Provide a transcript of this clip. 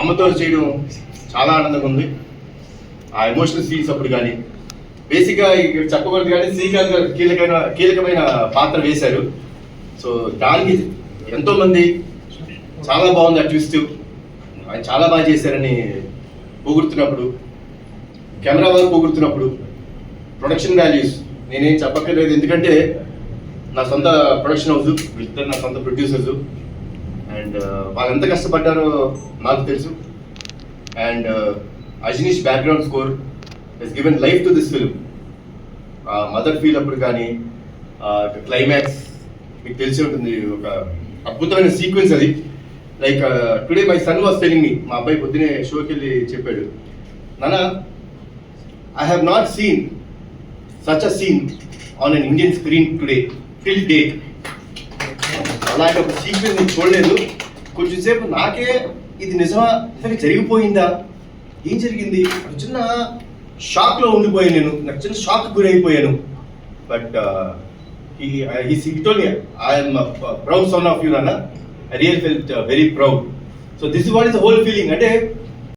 అమ్మతో చేయడం చాలా ఆనందంగా ఉంది. ఆ ఎమోషనల్ సీన్స్ అప్పుడు కానీ బేసిక్గా ఇక్కడ చెప్పకూడదు కానీ శ్రీకాంత్ గారు కీలకమైన కీలకమైన పాత్ర వేశారు. సో దానికి ఎంతోమంది చాలా బాగుంది ఆ ట్విస్ట్ ఆయన చాలా బాగా చేశారని పొగుడుతున్నప్పుడు కెమెరా వాళ్ళు పొగుడుతున్నప్పుడు ప్రొడక్షన్ వాల్యూస్ నేనేం చెప్పక్కర్లేదు. ఎందుకంటే నా సొంత ప్రొడక్షన్ హౌస్ వీళ్ళిద్దరు నా సొంత ప్రొడ్యూసర్స్ అండ్ వాళ్ళు ఎంత కష్టపడ్డారో నాకు తెలుసు. And Ajaneesh background score is given life to this film mother feel అప్పుడు కానీ క్లైమాక్స్ మీకు తెలిసి ఉంటుంది. ఒక అద్భుతమైన సీక్వెన్స్ అది. Like today my son was telling me మా అబ్బాయి పొద్దునే షోకి వెళ్ళి చెప్పాడు నాన్న I have not seen such a scene on an Indian screen today till date అలాంటి ఒక సీక్వెన్స్ నేను చూడలేదు. కొంచెం సేపు నాకే ఇది నిజమా? అసలు జరిగిపోయిందా? ఏం జరిగింది? ఒక చిన్న షాక్లో ఉండిపోయాను నేను. నాకు చిన్న షాక్ గురైపోయాను. Uh, బట్ ఈ సిగ్టోని I'm proud son of you నాన్న I real felt very proud so this what is whole feeling అంటే